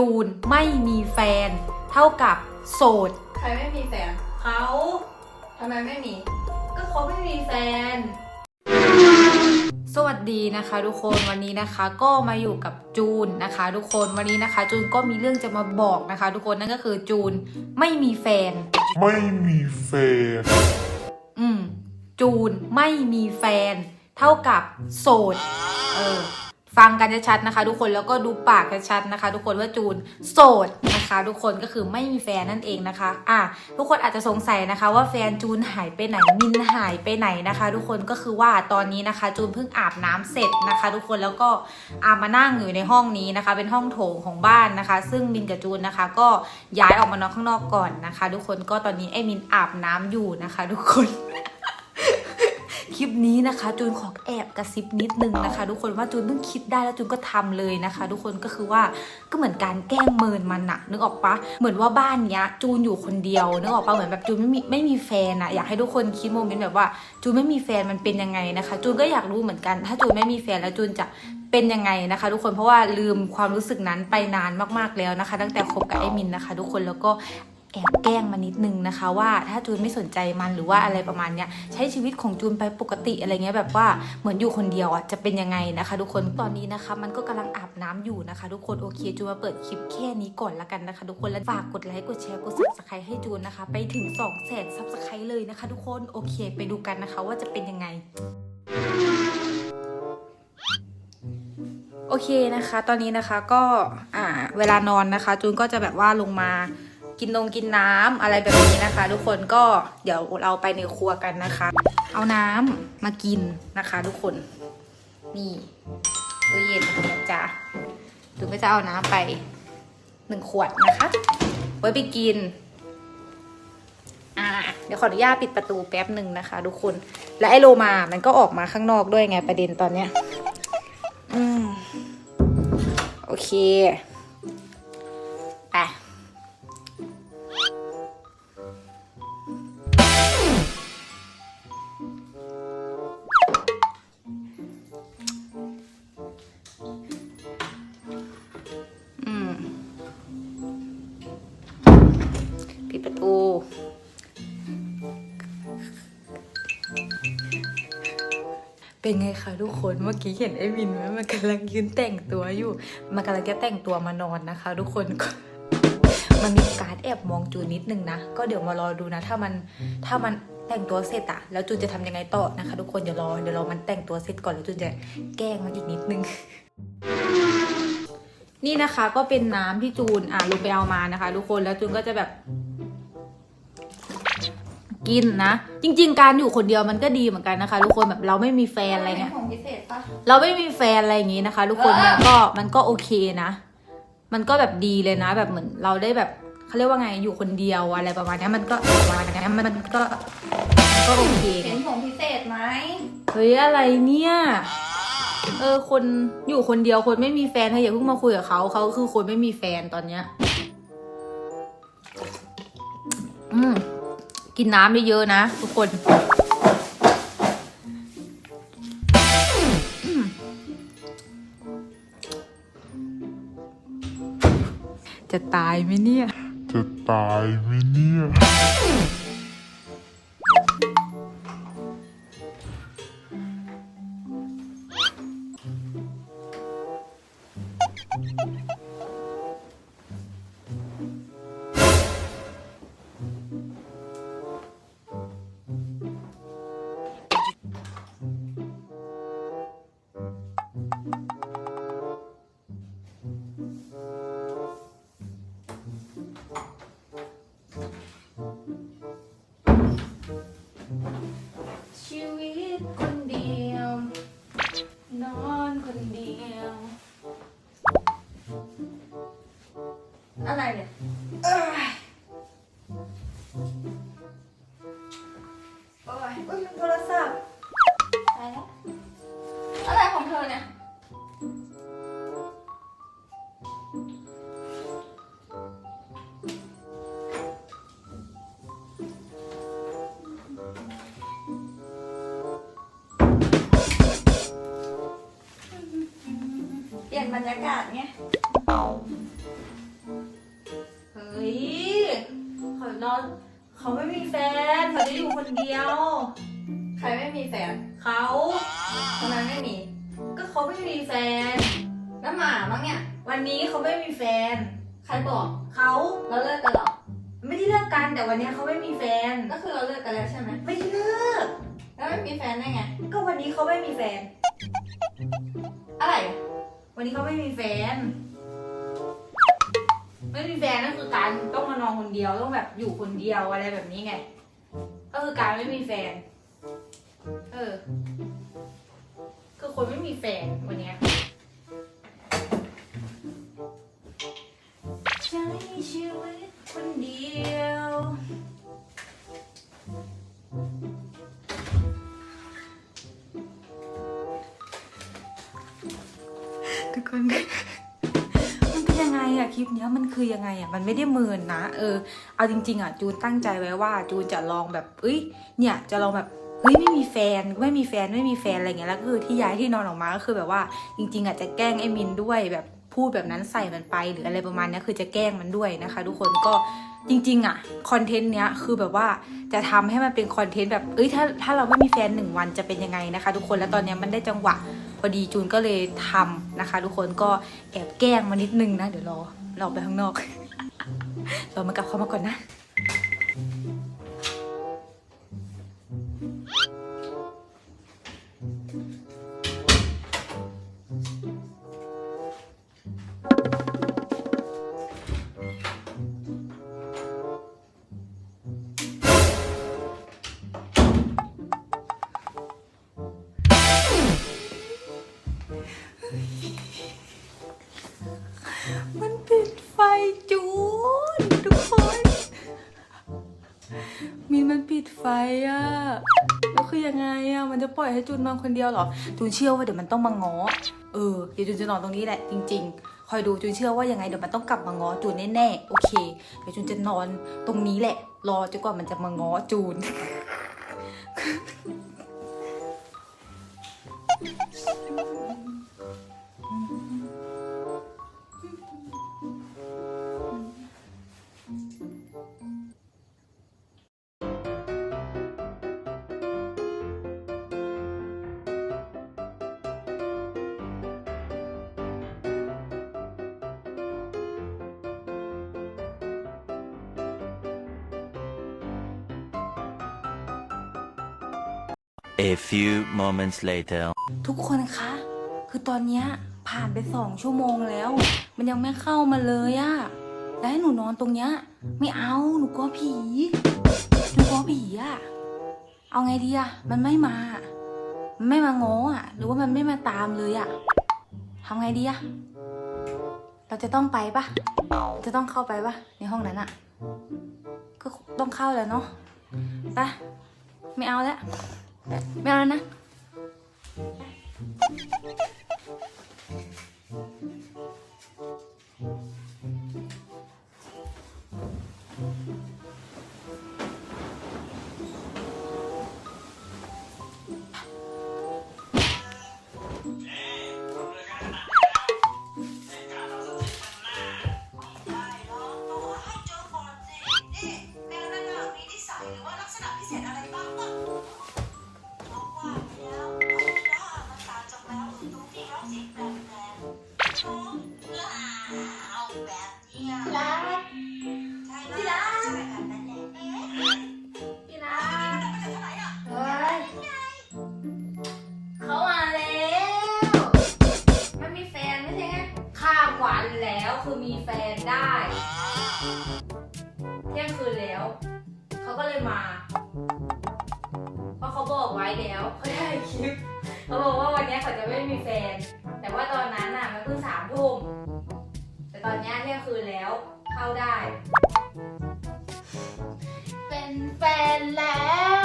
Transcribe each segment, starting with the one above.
จูนไม่มีแฟน เท่ากับโสด ใครไม่มีแฟนเขาทำไมไม่มี ก็เขาไม่มีแฟน สวัสดีนะคะ ทุกคนวันนี้นะคะก็มาอยู่กับจูนนะคะ ทุกคนวันนี้นะคะ จูนก็มีเรื่องจะมาบอกนะคะ ทุกคนนั่นก็คือจูนไม่มีแฟน ไม่มีแฟน อืม จูนไม่มีแฟน เท่ากับโสด เออ ฟังกันชัดๆนะคะ ทุกคนแล้วก็ดูปากชัดๆนะคะ ทุกคนว่าจูนโสดนะคะ ทุกคนก็คือไม่มีแฟนนั่นเองนะคะ อะทุกคนอาจจะสงสัยนะคะ ว่าแฟนจูนหายไปไหนมินหายไปไหนนะคะ ทุกคนก็คือว่าตอนนี้นะคะ จูนเพิ่งอาบน้ำเสร็จนะคะ ทุกคนแล้วก็อามานั่งอยู่ในห้องนี้นะคะ เป็นห้องโถงของบ้านนะคะ ซึ่งมินกับจูนนะคะ ก็ย้ายออกมานอนข้างนอกก่อนนะคะ ทุกคนก็ตอนนี้ไอ้มินอาบน้ำอยู่นะคะ ทุกคน คลิปนี้นะคะ จูนขอแอบกระซิบนิดนึงนะคะ ทุกคนว่าจูนเพิ่งคิดได้แล้วจูนก็ทำเลยนะคะ ทุกคนก็คือว่าก็เหมือนการแกล้งเมินมันอะนึกออกปะเหมือนว่าบ้านเนี้ย จูนอยู่คนเดียวนึกออกปะเหมือนแบบจูนไม่มีไม่มีแฟนอะอยากให้ทุกคนคิดโมเมนต์แบบว่า จูนไม่มีแฟนมันเป็นยังไงนะคะ จูนก็อยากรู้เหมือนกัน ถ้าจูนไม่มีแฟนแล้วจูนจะเป็นยังไงนะคะ ทุกคนเพราะว่าลืมความรู้สึกนั้นไปนานมากๆแล้วนะคะ ตั้งแต่คบกับไอ้มินนะคะ ทุกคนแล้วก็ แอบแกล้งมานิดนึงนะคะว่าถ้าจูนไม่สนใจมันหรือว่าอะไรประมาณเนี้ยใช้ชีวิตของจูนไปปกติอะไรเงี้ยแบบว่าเหมือนอยู่คนเดียวอะจะเป็นยังไงนะคะ ทุกคนตอนนี้นะคะ มันก็กำลังอาบน้ำอยู่นะคะ ทุกคนโอเคจูนมาเปิดคลิปแค่นี้ก่อนละกันนะคะ ทุกคนแล้วฝากกดไลค์กดแชร์กดซับสไครต์ให้จูนนะคะ ไปถึง2องแสนซับสไครต์เลยนะคะ ทุกคนโอเค ไปดูกันนะคะ ว่าจะเป็นยังไงโอเคนะคะ ตอนนี้นะคะก็อ่าเวลานอนนะคะ จูนก็จะแบบว่าลงมา กินนงกินน้ำอะไรแบบนี้นะคะ ทุกคนก็เดี๋ยวเราไปในครัวกันนะคะ เอาน้ำมากินนะคะ ทุกคน นี่ตู้เย็นนะจ๊ะจูนก็จะเอาน้ำไปหนึ่งขวดนะคะ ไว้ไปกินอ่าเดี๋ยวขออนุญาตปิดประตูแป๊บหนึ่งนะคะ ทุกคน และไอโลมา มันก็ออกมาข้างนอกด้วยไงประเด็นตอนเนี้ย อืม โอเค เป็นไงคะทุกคนเมื่อกี้เห็นไอ้วินไหมมันกำลังยืนแต่งตัวอยู่ มันกำลังจะแต่งตัวมานอนนะคะ ทุกคนมันมีการแอบมองจูนนิดนึงนะ ก็เดี๋ยวมารอดูนะ ถ้ามันถ้ามันแต่งตัวเสร็จอะแล้วจูนจะทำยังไงต่อนะคะ ทุกคนเดี๋ยวรอเดี๋ยวรอมันแต่งตัวเสร็จก่อนแล้วจูนจะแกล้งมันอีกนิดนึงนี่นะคะก็เป็นน้ำที่จูนอ่าลงไปเอามานะคะ ทุกคนแล้วจูนก็จะแบบ กินนะ จริง ๆ การอยู่คนเดียวมันก็ดีเหมือนกันนะคะ ทุกคนแบบเราไม่มีแฟนอะไรเงี้ย ของพิเศษปะ เราไม่มีแฟนอะไรอย่างงี้นะคะ ทุกคนเออ มันก็มันก็โอเคนะ มันก็แบบดีเลยนะ แบบเหมือนเราได้แบบเขาเรียกว่าไงอยู่คนเดียวอะไรประมาณเนี้ยมันก็ประมาณเนี้ยมันมันก็มันก็โอเคไงเห็นของพิเศษไหมเฮ้ยอะไรเนี่ยเออคนอยู่คนเดียวคนไม่มีแฟนเธออย่าเพิ่งมาคุยกับเขาเขาคือคนไม่มีแฟนตอนเนี้ย อืม กินน้ำเยอะๆนะ ทุกคน จะตายไหมเนี่ย จะตายไหมเนี่ย อะไรเนี่ยโอ้ยอุ้ยโทรศัพท์ตายแล้วอะไรของเธอเนี่ย เปลี่ยนบรรยากาศไง แฟน แล้วหมามั้งเนี่ย วันนี้เขาไม่มีแฟน ใครบอกเขาเราเลิกกันเหรอ ไม่ได้เลิกกันแต่วันนี้เขาไม่มีแฟน ก็คือเราเลิกกันแล้วใช่ไหมไม่ได้เลิก แล้วไม่มีแฟนได้ไง ก็วันนี้เขาไม่มีแฟน อะไร วันนี้เขาไม่มีแฟน ไม่มีแฟนนั่นคือการต้องมานอนคนเดียวต้องแบบอยู่คนเดียวอะไรแบบนี้ไง ก็คือการไม่มีแฟน เออ คนไม่มีแฟนวันเนี้ยใช้ชีวิตคนเดียว ทุกคน มันเป็นยังไงอะคลิปเนี้ยมันคือยังไงอะมันไม่ได้เมินนะ เออ เอาจริง ๆอะจูนตั้งใจไว้ว่า จูนจะลองแบบเอ้ย เนี่ยจะลองแบบ เฮ้ยไม่มีแฟนไม่มีแฟนไม่มีแฟนอะไรเงี้ยแล้วก็คือที่ย้ายที่นอนออกมาก็คือแบบว่าจริง ๆอะจะแกล้งไอ้มินด้วยแบบพูดแบบนั้นใส่มันไปหรืออะไรประมาณนี้คือจะแกล้งมันด้วยนะคะ ทุกคนก็จริง ๆอะคอนเทนต์เนี้ยคือแบบว่าจะทำให้มันเป็นคอนเทนต์แบบเอ้ยถ้าถ้าเราไม่มีแฟนหนึ่งวันจะเป็นยังไงนะคะ ทุกคนแล้วตอนเนี้ยมันได้จังหวะพอดีจูนก็เลยทำนะคะ ทุกคนก็แอบแกล้งมานิดนึงนะ เดี๋ยวรอเราอไปข้างนอก เรามากลับเข้ามาก่อนนะ มันปิดไฟอะแล้วคือยังไงอะมันจะปล่อยให้จูนนอนคนเดียวเหรอ จูนเชื่อว่าเดี๋ยวมันต้องมาง้อ เออ เดี๋ยวจูนจะนอนตรงนี้แหละ จริง ๆ คอยดูจูนเชื่อว่ายังไงเดี๋ยวมันต้องกลับมาง้อจูนแน่ๆ โอเค เดี๋ยวจูนจะนอนตรงนี้แหละ รอจนกว่ามันจะมาง้อจูน A few moments later. ทุกคนคะ คือตอนเนี้ยผ่านไปสองชั่วโมงแล้ว มันยังไม่เข้ามาเลยอะแล้วให้หนูนอนตรงเนี้ย ไม่เอา หนูกลัวผี หนูกลัวผีอะเอาไงดีอะมันไม่มา มันไม่มาง้ออะหรือว่ามันไม่มาตามเลยอะทำไงดีอะเราจะต้องไปปะจะต้องเข้าไปปะในห้องนั้นอะก็ต้องเข้าแล้วเนาะไปไม่เอาแล้ว ไม่เเลยมา เพราะเขาบอกไว้แล้วเขาได้คลิป เขาบอกว่าวันนี้เขาจะไม่มีแฟน แต่ว่าตอนนั้นน่ะมันเพิ่งสามทุ่ม แต่ตอนนี้เที่ยงคืนแล้ว เข้าได้ เป็นแฟนแล้ว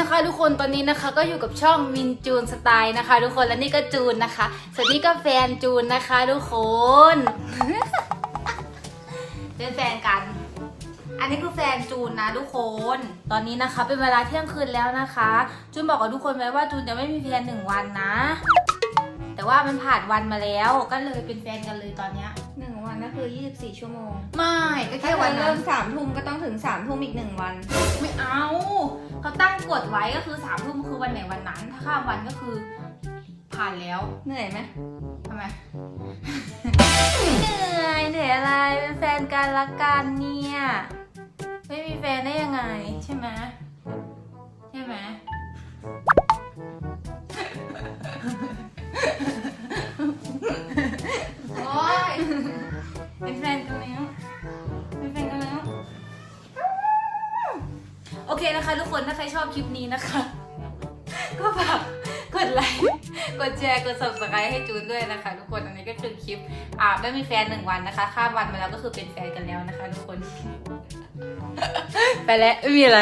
นะคะ ทุกคนตอนนี้นะคะก็อยู่กับช่องมินจูนสไตล์นะคะ ทุกคนและนี่ก็จูนนะคะส่วนนี้ก็แฟนจูนนะคะ ทุกคนเป็นแฟนกัน อันนี้คือแฟนจูนนะทุกคน ตอนนี้นะคะเป็นเวลาเที่ยงคืนแล้วนะคะ จูนบอกกับทุกคนไว้ว่าจูนจะไม่มีแฟนหนึ่งวันนะ แต่ว่ามันผ่านวันมาแล้วก็เลยเป็นแฟนกันเลยตอนเนี้ย ก็คือ 24 ชั่วโมงไม่ก็ถ้าแค่วัวันนเริ่นั้นมสามทุ่มก็ต้องถึงสามทุ่มอีกหนึ่งวัน ไม่เอาเขาตั้งกฎไว้ก็คือสามทุ่มคือวันไหนวันนั้น ถ้าข้ามวันก็คือ ผ่านแล้วเหนื่อยไหมทำไมเหนื่อยเหนื่อยอะไรเป็นแฟนกันละกันเนี่ยไม่มีแฟนได้ยังไง ใช่ไหมใช่ไหม กันแล้วเป็นแฟนกันแล้ว โอเคนะคะ ทุกคนถ้าใครชอบคลิปนี้นะคะ ก็ฝากกดไลค์กดแชร์กด subscribe ให้จูนด้วยนะคะ ทุกคนอันนี้ก็คือคลิปอาบได้มีแฟนหนึ่งวันนะคะข้ามวันมาแล้วก็คือเป็นแฟนกันแล้วนะคะ ทุกคน ไปแล้วไม่มีอะไร